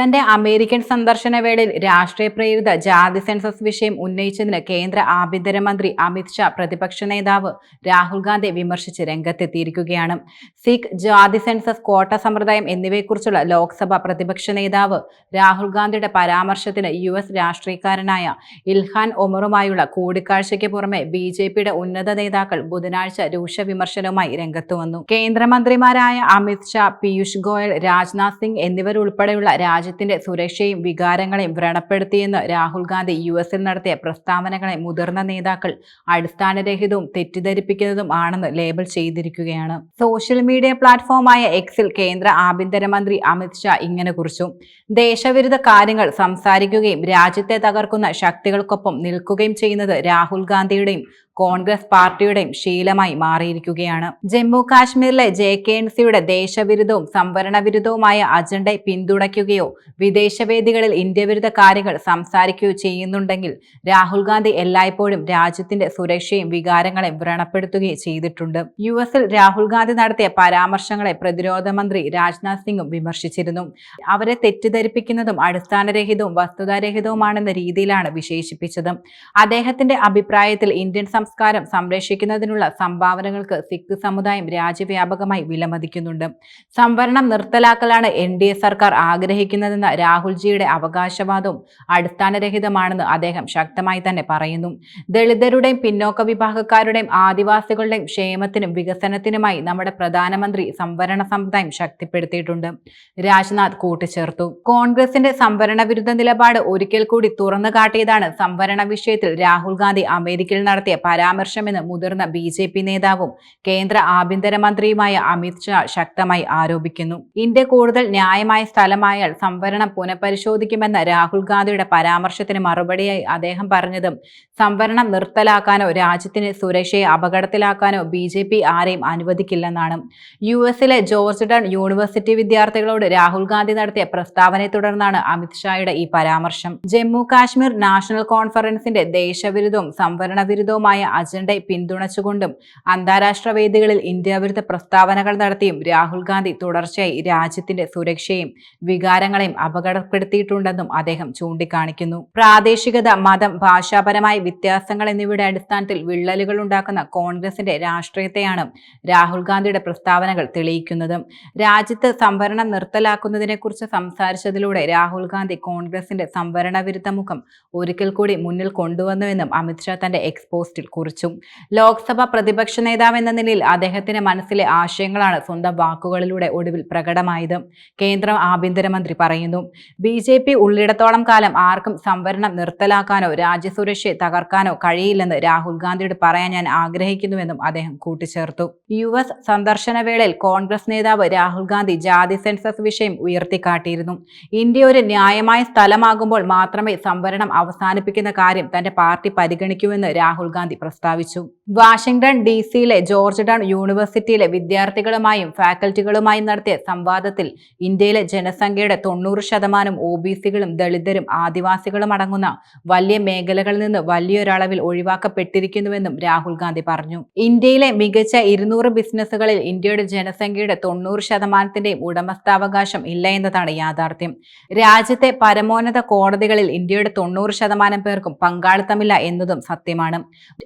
തന്റെ അമേരിക്കൻ സന്ദർശന വേളയിൽ രാഷ്ട്രീയ പ്രേരിത ജാതി സെൻസസ് വിഷയം ഉന്നയിച്ചതിന് കേന്ദ്ര ആഭ്യന്തരമന്ത്രി അമിത്ഷാ പ്രതിപക്ഷ നേതാവ് രാഹുൽ ഗാന്ധി വിമർശിച്ച് രംഗത്തെത്തിയിരിക്കുകയാണ്. സിഖ് ജാതി സെൻസസ് കോട്ട സമ്പ്രദായം എന്നിവയെക്കുറിച്ചുള്ള ലോക്സഭ പ്രതിപക്ഷ നേതാവ് രാഹുൽ ഗാന്ധിയുടെ പരാമർശത്തിന് യു എസ് രാഷ്ട്രീയക്കാരനായ ഇൽഹാൻ ഒമറുമായുള്ള കൂടിക്കാഴ്ചയ്ക്ക് പുറമെ ബി ജെ പിയുടെ ഉന്നത നേതാക്കൾ ബുധനാഴ്ച രൂക്ഷ വിമർശനവുമായി രംഗത്തു വന്നു. കേന്ദ്രമന്ത്രിമാരായ അമിത് ഷാ പീയൂഷ് ഗോയൽ രാജ്നാഥ് സിംഗ് എന്നിവരുൾപ്പെടെയുള്ള രാജ്യത്തിന്റെ സുരക്ഷയും വികാരങ്ങളെയും വ്രണപ്പെടുത്തിയെന്ന് രാഹുൽ ഗാന്ധി യു എസിൽ നടത്തിയ പ്രസ്താവനകളെ മുതിർന്ന നേതാക്കൾ അടിസ്ഥാനരഹിതവും തെറ്റിദ്ധരിപ്പിക്കുന്നതും ആണെന്ന് ലേബൽ ചെയ്തിരിക്കുകയാണ്. സോഷ്യൽ മീഡിയ പ്ലാറ്റ്ഫോമായ എക്സിൽ കേന്ദ്ര ആഭ്യന്തരമന്ത്രി അമിത് ഷാ ഇങ്ങനെ കുറിച്ചു. ദേശവിരുദ്ധ കാര്യങ്ങൾ സംസാരിക്കുകയും രാജ്യത്തെ തകർക്കുന്ന ശക്തികൾക്കൊപ്പം നിൽക്കുകയും ചെയ്യുന്നത് രാഹുൽ ഗാന്ധിയുടെയും കോൺഗ്രസ് പാർട്ടിയുടെയും ശീലമായി മാറിയിരിക്കുകയാണ്. ജമ്മു കാശ്മീരിലെ ജെ കെ എൻ സിയുടെ ദേശവിരുദ്ധവും സംവരണ വിരുദ്ധവുമായ അജണ്ട പിന്തുണയ്ക്കുകയോ വിദേശവേദികളിൽ ഇന്ത്യ വിരുദ്ധ കാര്യങ്ങൾ സംസാരിക്കുകയോ ചെയ്യുന്നുണ്ടെങ്കിൽ രാഹുൽ ഗാന്ധി എല്ലായ്പ്പോഴും രാജ്യത്തിന്റെ സുരക്ഷയും വികാരങ്ങളെ വ്രണപ്പെടുത്തുകയും ചെയ്തിട്ടുണ്ട്. യു എസിൽ രാഹുൽ ഗാന്ധി നടത്തിയ പരാമർശങ്ങളെ പ്രതിരോധ മന്ത്രി രാജ്നാഥ് സിംഗും വിമർശിച്ചിരുന്നു. അവരെ തെറ്റിദ്ധരിപ്പിക്കുന്നതും അടിസ്ഥാനരഹിതവും വസ്തുതാരഹിതവുമാണെന്ന രീതിയിലാണ് വിശേഷിപ്പിച്ചത്. അദ്ദേഹത്തിന്റെ അഭിപ്രായത്തിൽ ഇന്ത്യൻ സംസ്കാരം സംരക്ഷിക്കുന്നതിനുള്ള സംഭാവനകൾക്ക് സിഖ് സമുദായം രാജ്യവ്യാപകമായി വിലമതിക്കുന്നുണ്ട്. സംവരണം നിർത്തലാക്കലാണ് എൻ ഡി എ സർക്കാർ ആഗ്രഹിക്കുന്നതെന്ന രാഹുൽജിയുടെ അവകാശവാദവും അടിസ്ഥാനരഹിതമാണെന്ന് അദ്ദേഹം ശക്തമായി തന്നെ പറയുന്നു. ദളിതരുടെയും പിന്നോക്ക വിഭാഗക്കാരുടെയും ആദിവാസികളുടെയും ക്ഷേമത്തിനും വികസനത്തിനുമായി നമ്മുടെ പ്രധാനമന്ത്രി സംവരണ സമുദായം ശക്തിപ്പെടുത്തിയിട്ടുണ്ട്. രാജ്നാഥ് കൂട്ടിച്ചേർത്തു. കോൺഗ്രസിന്റെ സംവരണ വിരുദ്ധ നിലപാട് ഒരിക്കൽ കൂടി തുറന്നു കാട്ടിയതാണ് സംവരണ വിഷയത്തിൽ രാഹുൽ ഗാന്ധി അമേരിക്കയിൽ നടത്തിയ പരാമർശമെന്ന് മുതിർന്ന ബി ജെ പി നേതാവും കേന്ദ്ര ആഭ്യന്തരമന്ത്രിയുമായ അമിത് ഷാ ശക്തമായി ആരോപിക്കുന്നു. ഇന്ത്യ കൂടുതൽ ന്യായമായ സ്ഥലമായാൽ സംവരണം പുനഃപരിശോധിക്കുമെന്ന രാഹുൽ ഗാന്ധിയുടെ പരാമർശത്തിന് മറുപടിയായി അദ്ദേഹം പറഞ്ഞതും സംവരണം നിർത്തലാക്കാനോ രാജ്യത്തിന് സുരക്ഷയെ അപകടത്തിലാക്കാനോ ബി ജെ പി ആരെയും അനുവദിക്കില്ലെന്നാണ്. യു എസിലെ ജോർജ് ടൺ യൂണിവേഴ്സിറ്റി വിദ്യാർത്ഥികളോട് രാഹുൽ ഗാന്ധി നടത്തിയ പ്രസ്താവനയെ തുടർന്നാണ് അമിത് ഷായുടെ ഈ പരാമർശം. ജമ്മു കാശ്മീർ നാഷണൽ കോൺഫറൻസിന്റെ ദേശവിരുദ്ധവും സംവരണ വിരുദ്ധവുമായ അജണ്ടയെ പിന്തുണച്ചുകൊണ്ടും അന്താരാഷ്ട്ര വേദികളിൽ ഇന്ത്യ വിരുദ്ധ പ്രസ്താവനകൾ നടത്തിയും രാഹുൽ ഗാന്ധി തുടർച്ചയായി രാജ്യത്തിന്റെ സുരക്ഷയും വികാരങ്ങളെയും അപകടപ്പെടുത്തിയിട്ടുണ്ടെന്നും അദ്ദേഹം ചൂണ്ടിക്കാണിക്കുന്നു. പ്രാദേശികത മതം ഭാഷാപരമായ വ്യത്യാസങ്ങൾ എന്നിവയുടെ അടിസ്ഥാനത്തിൽ വിള്ളലുകൾ ഉണ്ടാക്കുന്ന കോൺഗ്രസിന്റെ രാഷ്ട്രീയത്തെയാണ് രാഹുൽ ഗാന്ധിയുടെ പ്രസ്താവനകൾ തെളിയിക്കുന്നത്. രാജ്യത്ത് സംവരണം നിർത്തലാക്കുന്നതിനെക്കുറിച്ച് സംസാരിച്ചതിലൂടെ രാഹുൽ ഗാന്ധി കോൺഗ്രസിന്റെ സംവരണ വിരുദ്ധ മുഖം ഒരിക്കൽ കൂടി മുന്നിൽ കൊണ്ടുവന്നുവെന്നും അമിത്ഷാ തന്റെ എക്സ്പോസ്റ്റിൽ കുറിച്ചു. ലോക്സഭ പ്രതിപക്ഷ നേതാവ് എന്ന നിലയിൽ അദ്ദേഹത്തിന്റെ മനസ്സിലെ ആശയങ്ങളാണ് സ്വന്തം വാക്കുകളിലൂടെ ഒടുവിൽ പ്രകടമായത്. കേന്ദ്ര ആഭ്യന്തരമന്ത്രി പറയുന്നു ബി ജെ പി ഉള്ളിടത്തോളം കാലം ആർക്കും സംവരണം നിർത്തലാക്കാനോ രാജ്യസുരക്ഷയെ തകർക്കാനോ കഴിയില്ലെന്ന് രാഹുൽ ഗാന്ധിയോട് പറയാൻ ഞാൻ ആഗ്രഹിക്കുന്നുവെന്നും അദ്ദേഹം കൂട്ടിച്ചേർത്തു. യു എസ് സന്ദർശന വേളയിൽ കോൺഗ്രസ് നേതാവ് രാഹുൽ ഗാന്ധി ജാതി സെൻസസ് വിഷയം ഉയർത്തിക്കാട്ടിയിരുന്നു. ഇന്ത്യ ഒരു ന്യായമായ സ്ഥലമാകുമ്പോൾ മാത്രമേ സംവരണം അവസാനിപ്പിക്കുന്ന കാര്യം തന്റെ പാർട്ടി പരിഗണിക്കൂവെന്ന് രാഹുൽ ഗാന്ധി പ്രസ്താവിച്ചു. വാഷിംഗ്ടൺ ഡി സിയിലെ ജോർജ് ടൗൺ യൂണിവേഴ്സിറ്റിയിലെ വിദ്യാർത്ഥികളുമായും ഫാക്കൽറ്റികളുമായും നടത്തിയ സംവാദത്തിൽ ഇന്ത്യയിലെ ജനസംഖ്യയുടെ തൊണ്ണൂറ് ശതമാനം ഒ ബി സികളും ദളിതരും ആദിവാസികളും അടങ്ങുന്ന വലിയ മേഖലകളിൽ നിന്ന് വലിയൊരളവിൽ ഒഴിവാക്കപ്പെട്ടിരിക്കുന്നുവെന്നും രാഹുൽ ഗാന്ധി പറഞ്ഞു. ഇന്ത്യയിലെ മികച്ച ഇരുന്നൂറ് ബിസിനസ്സുകളിൽ ഇന്ത്യയുടെ ജനസംഖ്യയുടെ തൊണ്ണൂറ് ശതമാനത്തിന്റെയും ഉടമസ്ഥാവകാശം ഇല്ല എന്നതാണ് യാഥാർത്ഥ്യം. രാജ്യത്തെ പരമോന്നത കോടതികളിൽ ഇന്ത്യയുടെ തൊണ്ണൂറ് ശതമാനം പേർക്കും പങ്കാളിത്തമില്ല എന്നതും സത്യമാണ്.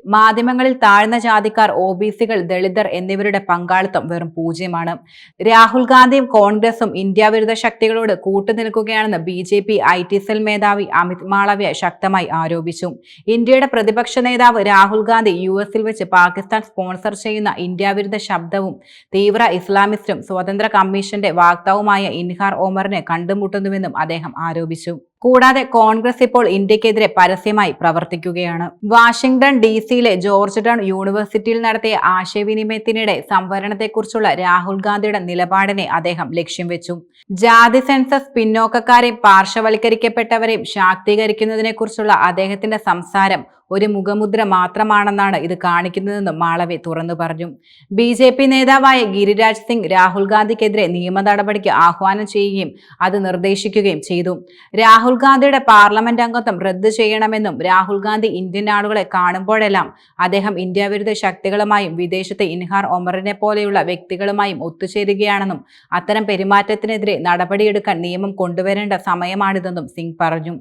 മാധ്യമങ്ങളിൽ താഴ്ന്ന ജാതിക്കാർ ഒ ബി സികൾ ദളിതർ എന്നിവരുടെ പങ്കാളിത്തം വെറും പൂജ്യമാണ്. രാഹുൽ ഗാന്ധിയും കോൺഗ്രസും ഇന്ത്യ വിരുദ്ധ ശക്തികളോട് കൂട്ടുനിൽക്കുകയാണെന്ന് B J P I T cell മേധാവി അമിത് മാളവ്യ ശക്തമായി ആരോപിച്ചു. ഇന്ത്യയുടെ പ്രതിപക്ഷ നേതാവ് രാഹുൽ ഗാന്ധി യു എസിൽ വെച്ച് പാകിസ്ഥാൻ സ്പോൺസർ ചെയ്യുന്ന ഇന്ത്യ വിരുദ്ധ ശബ്ദവും തീവ്ര ഇസ്ലാമിസ്റ്റും സ്വതന്ത്ര കമ്മീഷന്റെ വാക്താവുമായ ഇൻഹാർ ഓമറിനെ കണ്ടുമുട്ടുന്നുവെന്നും അദ്ദേഹം ആരോപിച്ചു. കൂടാതെ കോൺഗ്രസ് ഇപ്പോൾ ഇന്ത്യക്കെതിരെ പരസ്യമായി പ്രവർത്തിക്കുകയാണ്. വാഷിംഗ്ടൺ ഡി സിയിലെ ജോർജ് ടൗൺ യൂണിവേഴ്സിറ്റിയിൽ നടത്തിയ ആശയവിനിമയത്തിനിടെ സംവരണത്തെക്കുറിച്ചുള്ള രാഹുൽ ഗാന്ധിയുടെ നിലപാടിനെ അദ്ദേഹം ലക്ഷ്യം വെച്ചു. ജാതി സെൻസസ് പിന്നോക്കക്കാരെയും പാർശ്വവൽക്കരിക്കപ്പെട്ടവരെയും ശാക്തീകരിക്കുന്നതിനെക്കുറിച്ചുള്ള അദ്ദേഹത്തിന്റെ സംസാരം ഒരു മുഖമുദ്ര മാത്രമാണെന്നാണ് ഇത് കാണിക്കുന്നതെന്നും മാളവി തുറന്നു പറഞ്ഞു. ബി ജെ പി നേതാവായ ഗിരിരാജ് സിംഗ് രാഹുൽ ഗാന്ധിക്കെതിരെ നിയമ നടപടിക്ക് ആഹ്വാനം ചെയ്യുകയും അത് നിർദ്ദേശിക്കുകയും ചെയ്തു. രാഹുൽ ഗാന്ധിയുടെ പാർലമെന്റ് അംഗത്വം റദ്ദു ചെയ്യണമെന്നും രാഹുൽ ഗാന്ധി ഇന്ത്യൻ ആളുകളെ കാണുമ്പോഴെല്ലാം അദ്ദേഹം ഇന്ത്യ വിരുദ്ധ ശക്തികളുമായും വിദേശത്തെ ഇൻഹാർ ഒമറിനെ പോലെയുള്ള വ്യക്തികളുമായും ഒത്തുചേരുകയാണെന്നും അത്തരം പെരുമാറ്റത്തിനെതിരെ നടപടിയെടുക്കാൻ നിയമം കൊണ്ടുവരേണ്ട സമയമാണിതെന്നും സിംഗ് പറഞ്ഞു.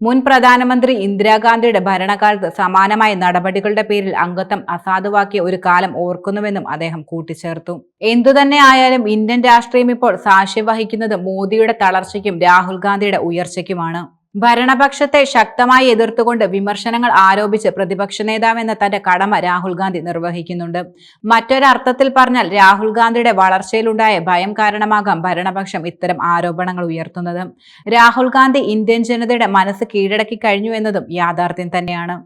മുൻ പ്രധാനമന്ത്രി ഇന്ദിരാഗാന്ധിയുടെ ഭരണകാലത്ത് സമാനമായ നടപടികളുടെ പേരിൽ അംഗത്വം അസാധുവാക്കിയ ഒരു കാലം ഓർക്കുന്നുവെന്നും അദ്ദേഹം കൂട്ടിച്ചേർത്തു. എന്തുതന്നെ ആയാലും ഇന്ത്യൻ രാഷ്ട്രീയം ഇപ്പോൾ സാക്ഷ്യം വഹിക്കുന്നത് മോദിയുടെ തളർച്ചയ്ക്കും രാഹുൽ ഗാന്ധിയുടെ ഉയർച്ചയ്ക്കുമാണ്. ഭരണപക്ഷത്തെ ശക്തമായി എതിർത്തുകൊണ്ട് വിമർശനങ്ങൾ ആരോപിച്ച് പ്രതിപക്ഷ നേതാവെന്ന തന്റെ കടമ രാഹുൽ ഗാന്ധി നിർവഹിക്കുന്നുണ്ട്. മറ്റൊരർത്ഥത്തിൽ പറഞ്ഞാൽ രാഹുൽ ഗാന്ധിയുടെ വളർച്ചയിലുണ്ടായ ഭയം കാരണമാകാം ഭരണപക്ഷം ഇത്തരം ആരോപണങ്ങൾ ഉയർത്തുന്നത്. രാഹുൽ ഗാന്ധി ഇന്ത്യൻ ജനതയുടെ മനസ്സ് കീഴടക്കി കഴിഞ്ഞു എന്നതും യാഥാർത്ഥ്യം തന്നെയാണ്.